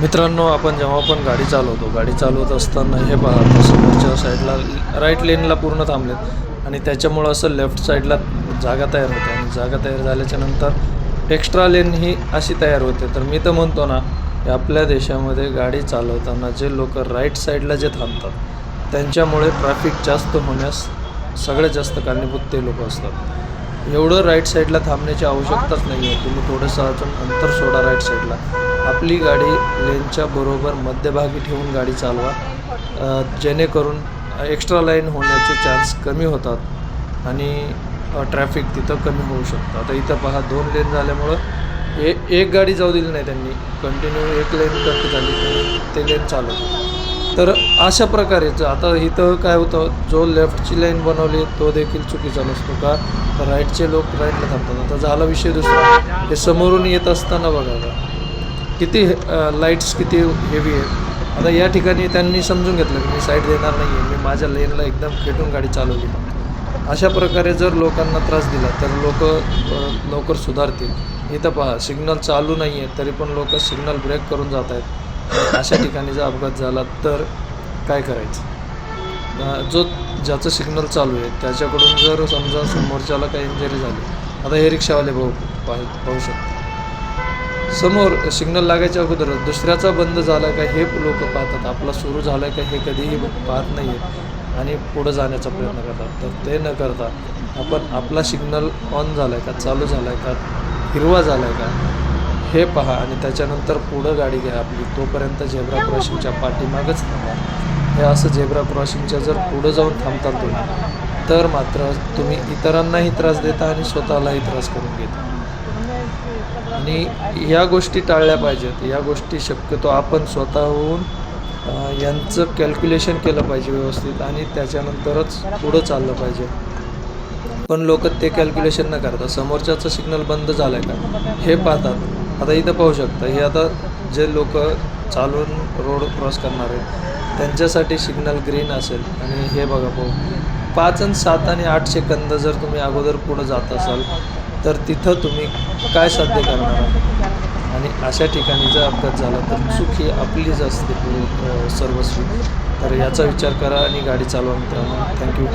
मित्रांनो आपण जेव्हा पण गाडी चालवतो गाडी चालवत असताना हे पहा आता समोरच्या साईडला राईट लेनला पूर्ण थांबलेत. आणि त्याच्यामुळं असं लेफ्ट साईडला जागा तयार होते. आणि जागा तयार झाल्याच्यानंतर एक्स्ट्रा लेन ही अशी तयार होते. तर मी तर म्हणतो ना की आपल्या देशामध्ये गाडी चालवताना जे लोक राईट साईडला जे थांबतात त्यांच्यामुळे ट्रॅफिक जास्त होण्यास सगळ्यात जास्त कारणीभूत ते लोक असतात. एवढं राईट साईडला थांबण्याची आवश्यकताच नाही आहे तुम्ही थोडंसं अजून अंतर सोडा राईट साईडला आपली गाडी लेनच्या बरोबर मध्यभागी ठेवून गाडी चालवा. जेणेकरून एक्स्ट्रा लाईन होण्याचे चान्स कमी होतात आणि ट्रॅफिक तिथं कमी होऊ शकतं. आता इथं पहा दोन लेन झाल्यामुळं ए एक गाडी जाऊ दिली नाही त्यांनी. कंटिन्यू एक लेन कट झाली ते लेन चालत तर अशा प्रकारे आता इथं काय होतं जो लेफ्टची लाईन बनवली तो देखील चुकीचा नसतो का? तर राईटचे लोक राईटला थांबतात. आता झाला विषय दुसरा. हे समोरून येत असताना बघा किती लाईट्स किती हेवी आहेत. आता या ठिकाणी त्यांनी समजून घेतलं की मी साईड देणार नाही आहे मी माझ्या लेनला एकदम खेटून गाडी चालवली. अशा प्रकारे जर लोकांना त्रास दिला तर लोक लवकर सुधारतील. इथं पहा सिग्नल चालू नाही आहे तरी पण लोक सिग्नल ब्रेक करून जात आहेत अशा ठिकाणी जर अपघात झाला तर काय करायचं? जो ज्याचं सिग्नल चालू आहे त्याच्याकडून जर समजा समोरच्याला काही इंजरी झाली आता हे रिक्षावाले भाऊ पाहू पाहू शकतो समोर सिग्नल लागायच्या अगोदर दुसऱ्याचा बंद झाला का हे लोक पाहतात. आपला सुरू झाला का हे कधीही पाहत नाही आहेत आणि पुढं जाण्याचा प्रयत्न करतात. तर ते न करता आपण आपला सिग्नल ऑन झाला आहे का चालू झाला आहे का हिरवा झाला आहे का हे पहा आणि त्याच्यानंतर पुढं गाडी घ्या आपली. तोपर्यंत झेब्रा क्रॉसिंगच्या पाठीमागच थांबा. हे असं झेब्रा क्रॉसिंगच्या जर पुढं जाऊन थांबतात तुम्ही तर मात्र तुम्ही इतरांनाही त्रास देता आणि स्वतःलाही त्रास करून घेता. आणि या गोष्टी टाळल्या पाहिजेत. या गोष्टी शक्यतो आपण स्वतःहून यांचं कॅल्क्युलेशन केलं पाहिजे व्यवस्थित आणि त्याच्यानंतरच पुढं चाललं पाहिजे. पण लोक ते कॅल्क्युलेशन न करता. समोरच्याचं सिग्नल बंद झालं आहे का? हे पाहतात. आता इथं पाहू शकता हे आता जे लोक चालून रोड क्रॉस करणार आहेत त्यांच्यासाठी सिग्नल ग्रीन असेल. आणि हे बघा पाहू पाच आणि सात आणि आठ सेकंद जर तुम्ही अगोदर पुढं जात असाल तर तिथं तुम्ही काय साध्य करणार आहात? आणि अशा ठिकाणी जर अपघात झाला तर चूक ही आपलीच असते सर्वस्वी. तर याचा विचार करा आणि गाडी चालवा मित्रांनो. थँक्यू